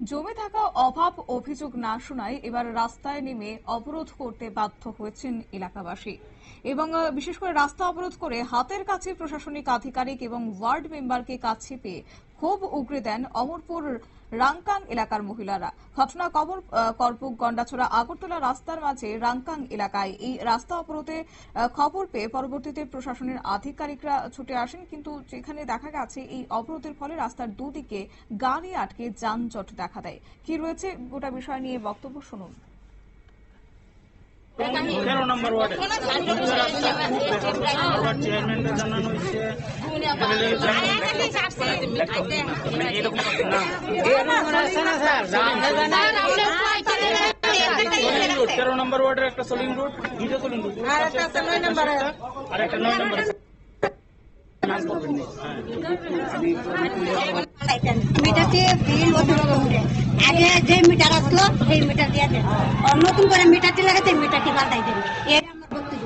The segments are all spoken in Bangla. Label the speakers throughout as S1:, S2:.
S1: জমে থাকা অভাব অভিযোগ না শোনায় এবার রাস্তায় নেমে অবরোধ করতে বাধ্য হয়েছেন এলাকাবাসী। এবং বিশেষ করে রাস্তা অবরোধ করে হাতের কাছে প্রশাসনিক, আধিকারিক এবং ওয়ার্ড মেম্বারকে কাছে পেয়ে ক্ষোভ উগরে দেন অমরপুর রাংকাং এলাকার মহিলারা। ঘটনা কবর করপুক, গন্ডাছড়া, আগরতলা রাস্তার মাঝে রাংকাং এলাকায়। এই রাস্তা অবরোধে খবর পেয়ে পরবর্তীতে প্রশাসনের আধিকারিকরা ছুটে আসেন, কিন্তু যেখানে দেখা গেছে, এই অবরোধের ফলে রাস্তার দুদিকে গাড়ি আটকে যানজট দেখা দেয়। কি রয়েছে? গোটা বিষয় নিয়ে বক্তব্য শুনুন।
S2: নম্বর ওয়ার্ডে আবার চেয়ারম্যানকে জানানো হয়েছে এমএলএ তেরো নম্বর ওয়ার্ডের একটা সোলিং রুট দুইটা সোলিং রুট আর একটা নয় নম্বর আর একটা নয় নম্বর
S3: মিটারটি বিল অতিরিক্ত উঠে আগে যে মিটার আসলো, সেই মিটার দিয়ে দেন নতুন করে মিটারটি লাগাতে মিটারটি পাল্টাই দেন এর আমার বক্তব্য।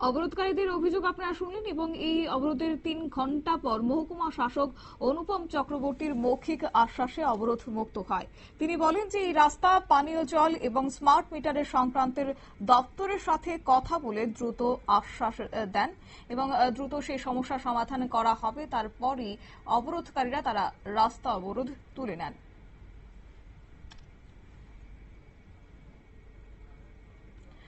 S1: অবরোধকারীদের অভিযোগ আপনারা শুনলেন এবং এই অবরোধের তিন ঘণ্টা পর মহকুমা শাসক অনুপম চক্রবর্তীর মৌখিক আশ্বাসে অবরোধ মুক্ত হয়। তিনি বলেন যে এই রাস্তা, পানীয় জল এবং স্মার্ট মিটারের সংক্রান্তের দপ্তরের সাথে কথা বলে দ্রুত আশ্বাস দেন এবং দ্রুত সেই সমস্যা সমাধান করা হবে। তারপরই অবরোধকারীরা তারা রাস্তা অবরোধ তুলে নেন।